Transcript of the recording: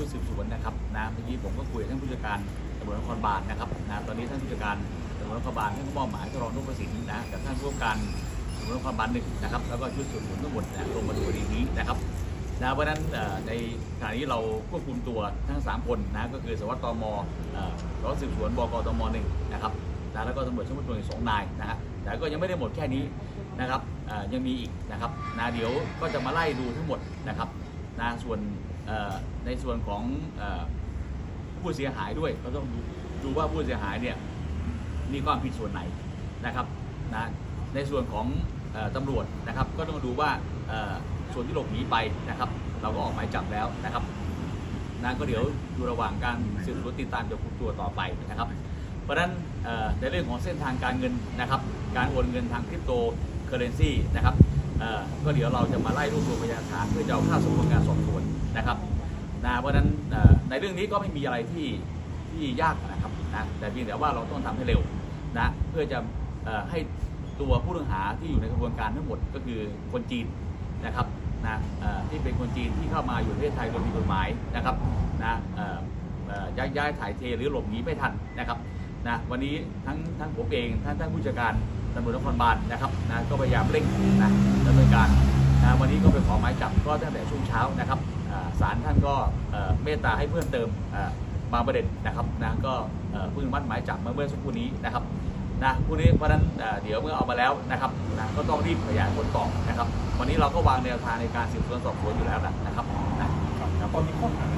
ชุดสืบสวนนะครับนะเมื่อกี้ผมก็คุยกับท่านผู้จัดการตำรวจนครบาลนะครับนะตอนนี้ท่านผู้จัดการตำรวจนครบาลท่านก็มอบหมายให้รองนพสินนะกับท่านผู้ว่าการตำรวจนครบาลหนึ่งนะครับแล้วก็ชุดสืบสวนทั้งหมดนะลงมาดูคดีนี้นะครับนะเพราะฉะนั้นในขณะนี้เราควบคุมตัวทั้ง 3 คนนะก็คือสวัสดิ์ตมเอ่อรองสืบสวนบกตมหนึ่งนะครับนะแล้วก็ตำรวจชั้นผู้ตรวจอีกสองนายนะฮะแต่ก็ยังไม่ได้หมดแค่นี้นะครับยังมีอีกนะครับนะเดี๋ยวก็จะมาไล่ดูทั้งหมดนะครับ นะส่วนในส่วนของอผู้เสียหายด้วยก็ต้องดูว่าผู้เสียหายเนี่ยมีความผิดส่วนไหนนะครับนะในส่วนของอ่อตำรวจนะครับ ก็ต้องดูว่าส่วนที่หลบหนีไปนะครับ เราก็ออกหมายจับแล้วนะครับนะก็เดี๋ยวอยู่ระหว่างการสืบสวนติดตามจับกลุ่มตัวต่อไปนะครับ เพราะฉะนั้นในเรื่องของเส้นทางการเงินนะครับ การโอนเงินทางคริปโตเคอเรนซีนะครับ ก็เดี๋ยวเราจะมาไล่รวบรวมพยานหลักฐานเพื่อจะเอาเข้าสู่กระบวนการสอบสวนนะครับนะเพราะฉะนั้นในเรื่องนี้ก็ไม่มีอะไรที่ที่ยากนะครับนะแต่เพียงแต่ว่าเราต้องทำให้เร็วนะเพื่อจะอให้ตัวผู้ต้องหาที่อยู่ในกระบวนการทั้งหมดก็คือคนจีนนะครับนะที่เป็นคนจีนที่เข้ามาอยู่ในประเทศไทยโดยผิดกฎหมายนะครับนะย้ายย้ายถ่ายเทหรือหลบหนีไม่ทันนะครับนะวันนี้ทั้งทั้งผมเองท่านท่านผู้จัดการ ตำรวจนครบาลนะครับนะก็พยายามเร่งนะดำเนินการนะวันนี้ก็ไปขอหมายจับก็ตั้งแต่ช่วงเช้านะครับอ่าศาลท่านก็เมตตาให้เพิ่มเติมอ่าบางประเด็นนะครับนะก็เพิ่งมัดหมายจับเมื่อเมื่อสักครู่นี้นะครับนะพรุ่นี้เพราะนั้นเอ่อเดี๋ยวเมื่อเอามาแล้วนะครับนะก็ต้องรีบขยายผลต่อนะครับ วันนี้เราก็วางแนวทางในการสืบสวนสอบสวนอยู่แล้วนะครับนะครับตอนนี้ข้อหา